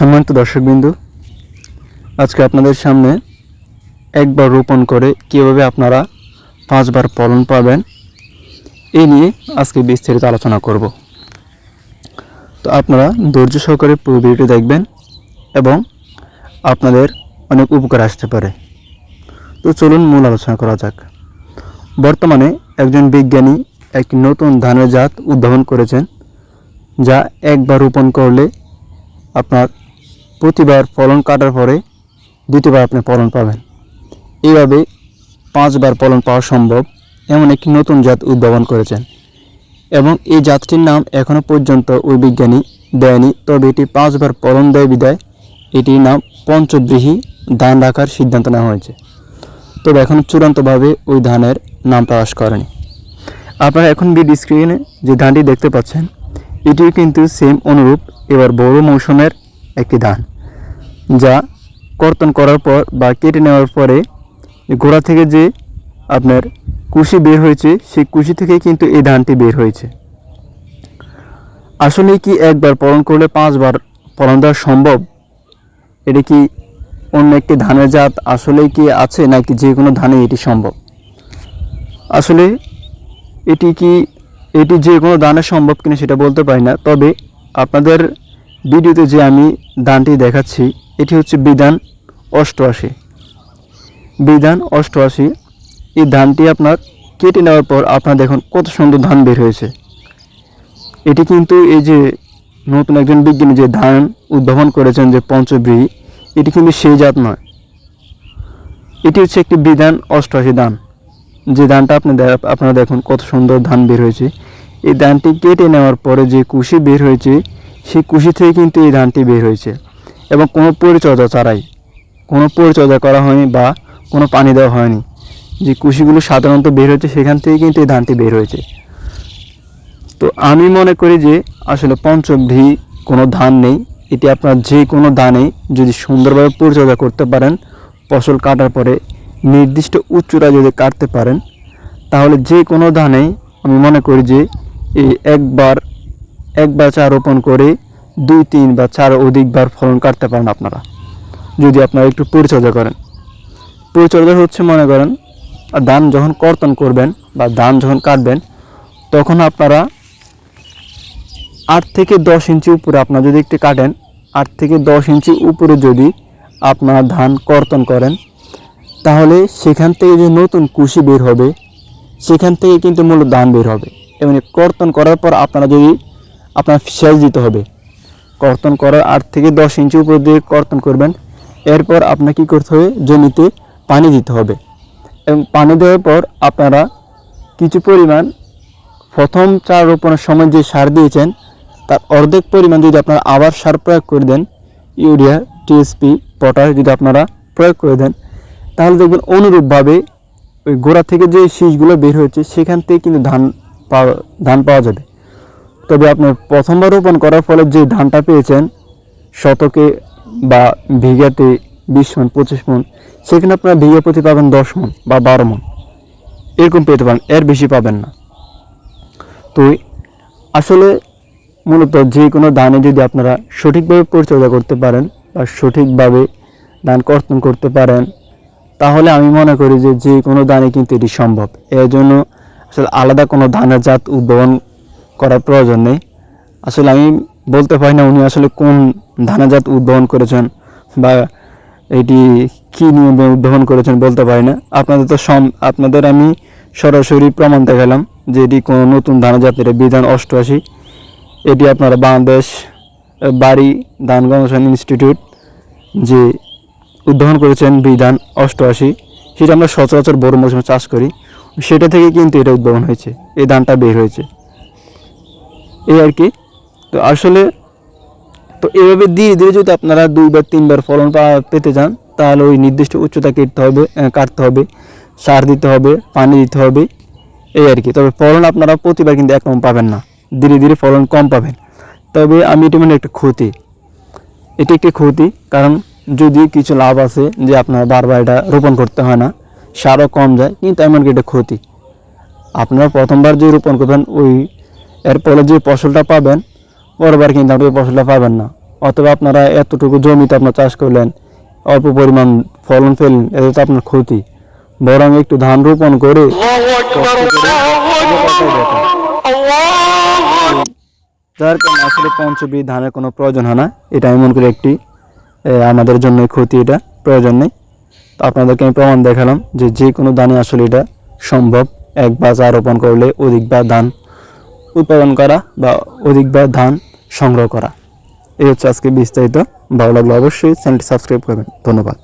সম্মানিত দর্শকবিন্দু, আজকে আপনাদের সামনে একবার রোপণ করে কীভাবে আপনারা পাঁচবার ফলন পাবেন এই নিয়ে আজকে বিস্তারিত আলোচনা করব। তো আপনারা ধৈর্য সহকারে পুরো ভিডিওটি দেখবেন এবং আপনাদের অনেক উপকার আসতে পারে। তো চলুন মূল আলোচনা করা যাক। বর্তমানে একজন বিজ্ঞানী এক নতুন ধানের জাত উদ্ভাবন করেছেন, যা একবার রোপণ করলে আপনার প্রতিবার ফলন কাটার পরে দ্বিতীয়বার আপনি ফলন পাবেন। এইভাবে পাঁচবার ফলন পাওয়া সম্ভব, এমন একটি নতুন জাত উদ্ভাবন করেছেন। এবং এই জাতটির নাম এখনও পর্যন্ত ওই বিজ্ঞানী দেয়নি, তবে এটি পাঁচবার ফলন দেয় বিদায়। এটির নাম পঞ্চব্রীহী ধান রাখার সিদ্ধান্ত নেওয়া হয়েছে। তবে এখন চূড়ান্তভাবে ওই ধানের নাম প্রকাশ করেনি। আপনারা এখন বিড স্ক্রিনে যে ধানটি দেখতে পাচ্ছেন, এটিও কিন্তু সেম অনুরূপ। এবার বড় মৌসুমের একটি ধান, যা কর্তন করার পর বা কেটে নেওয়ার পরে গোড়া থেকে যে আপনার কুশি বের হয়েছে, সেই কুশি থেকে কিন্তু এই ধানটি বের হয়েছে। আসলে কি একবার ফলন করলে পাঁচবার ফলন দেওয়া সম্ভব? এটা কি অন্য একটি ধানের জাত আসলেই কি আছে, নাকি যে কোনো ধানে এটি সম্ভব? আসলে এটি কি, এটি যে কোনো দানে সম্ভব কিনা সেটা বলতে পারি না, তবে আপনাদের ভিডিওতে যে আমি দানটি দেখাচ্ছি, এটি হচ্ছে বিধান অষ্টআশি। বিধান অষ্টআশি, এই ধানটি আপনার কেটে নেওয়ার পর আপনার দেখুন কত সুন্দর ধান বের হয়েছে। এটি কিন্তু এই যে নতুন একজন বিজ্ঞানী যে ধান উদ্ভাবন করেছেন যে পঞ্চব্রী, এটি কিন্তু সেই জাত নয়। এটি হচ্ছে একটি বিধান অষ্টআশি ধান যে ধানটা আপনি আপনারা দেখুন কত সুন্দর ধান বের হয়েছে। এই ধানটি কেটে নেওয়ার পরে যে কুশি বের হয়েছে সেই কুশি থেকে কিন্তু এই ধানটি বের হয়েছে এবং কোনো পরিচর্যা ছাড়াই, কোনো পরিচর্যা করা হয়নি বা কোনো পানি দেওয়া হয়নি। যে কুশিগুলো সাধারণত বের হয়েছে সেখান থেকে কিন্তু এই ধানটি বের হয়েছে। তো আমি মনে করি যে আসলে পঞ্চমভি কোনো ধান নেই। এটি আপনার যে কোনো ধানেই যদি সুন্দরভাবে পরিচর্যা করতে পারেন, ফসল কাটার পরে নির্দিষ্ট উচ্চতা যদি কাটতে পারেন, তাহলে যে কোনো ধানেই আমি মনে করি যে এই একবার একবার চা রোপণ করে দুই, তিন বা চার অধিকবার ফলন কাটতে পারেন আপনারা। যদি আপনারা একটু পরিচর্যা করেন। পরিচর্যা হচ্ছে, মনে করেন, ধান যখন কর্তন করবেন বা ধান যখন কাটবেন, তখন আপনারা আট থেকে দশ ইঞ্চি উপরে আপনারা যদি একটু কাটেন, আট থেকে দশ ইঞ্চি উপরে যদি আপনারা ধান কর্তন করেন, তাহলে সেখান থেকে যে নতুন কুশি বের হবে, সেখান থেকে কিন্তু মূলত ধান বের হবে। এবং কর্তন করার পর আপনারা যদি আপনার সেচ দিতে হবে। কর্তন করার আট থেকে দশ ইঞ্চি উপর দিয়ে কর্তন করবেন। এরপর আপনার কী করতে হবে? জমিতে পানি দিতে হবে। এবং পানি দেওয়ার পর আপনারা কিছু পরিমাণ প্রথম চার রোপণের সময় যে সার দিয়েছেন, তার অর্ধেক পরিমাণ যদি আপনারা আবার সার প্রয়োগ করে দেন, ইউরিয়া, টিএসপি, পটাশ যদি আপনারা প্রয়োগ করে দেন, তাহলে দেখবেন অনুরূপভাবে ওই গোড়া থেকে যে শীষগুলো বের হয়েছে, সেখান থেকে কিন্তু ধান পাওয়া ধান পাওয়া যাবে। তবে আপনার প্রথমবার রোপণ করার ফলে যে ধানটা পেয়েছেন, শতকে বা বিঘাতে বিশ মন, পঁচিশ মন, সেখানে আপনার বিঘা প্রতি পাবেন দশ মন বা বারো মন। এরকম পেতে পারেন, এর বেশি পাবেন না। তো আসলে মূলত যে কোনো ধানে যদি আপনারা সঠিকভাবে পরিচর্যা করতে পারেন বা সঠিকভাবে ধান কর্তন করতে পারেন, তাহলে আমি মনে করি যে যে কোনো ধানে কিন্তু এটি সম্ভব। এর জন্য আসলে আলাদা কোনো ধানের জাত উদ্ভাবন করার প্রয়োজন নেই। আসলে আমি বলতে পারি না উনি আসলে কোন ধানাজাত উদ্ভাবন করেছেন বা এটি কী নিয়মে উদ্ভাবন করেছেন বলতে পারি না। আপনাদের তো সম, আপনাদের আমি সরাসরি প্রমাণ দেখালাম যে এটি কোনো নতুন ধানের জাতের বিধান অষ্টআশি। এটি আপনারা বাংলাদেশ বাড়ি ধান গবেষণা ইনস্টিটিউট যে উদ্ভাবন করেছেন বিধান অষ্টআশি, সেটা আমরা সচরাচর বড় মৌসুমে চাষ করি। সেটা থেকে কিন্তু এটা উদ্ভাবন হয়েছে, এই ধানটা বের হয়েছে। এই আর কি। তো আসলে, তো এভাবে ধীরে ধীরে যদি আপনারা দুইবার, তিনবার ফলন পেতে যান, তাহলে ওই নির্দিষ্ট উচ্চতা কেটতে হবে কাটতে হবে, সার দিতে হবে, পানি দিতে হবে, এই আর কি। তবে ফলন আপনারা প্রতিবার কিন্তু একরকম পাবেন না। ধীরে ধীরে ফলন কম পাবেন। তবে আমি এটা মানে একটা ক্ষতি। এটি একটি ক্ষতি, কারণ যদি কিছু লাভ আছে যে আপনার বারবার এটা রোপণ করতে হয় না, সারও কম যায়, কিন্তু এমনকি এটা ক্ষতি। আপনারা প্রথমবার যে রোপণ করবেন, ওই এর পরে যে ফসলটা পাবেন পরবার কিন্তু আপনি ফসলটা পাবেন না। অথবা আপনারা এতটুকু জমিতে আপনার চাষ করলেন, অল্প পরিমাণ ফলন পেলেন এটা তো আপনার ক্ষতি। বরং একটু ধান রোপণ করে যার কারণে আসলে পঞ্চবী ধানের কোনো প্রয়োজন হয় না। এটা এমন করে একটি আমাদের জন্য ক্ষতি এটা, প্রয়োজন নেই। তো আপনাদেরকে আমি প্রমাণ দেখালাম যে যে কোনো ধানে আসলে এটা সম্ভব। এক বা চা রোপণ করলে অধিক বা ধান উৎপাদন করা বা অধিকবার ধান সংগ্রহ করা। এই হচ্ছে আজকে বিস্তারিত। ভালো লাগলে অবশ্যই চ্যানেলটি সাবস্ক্রাইব করবেন। ধন্যবাদ।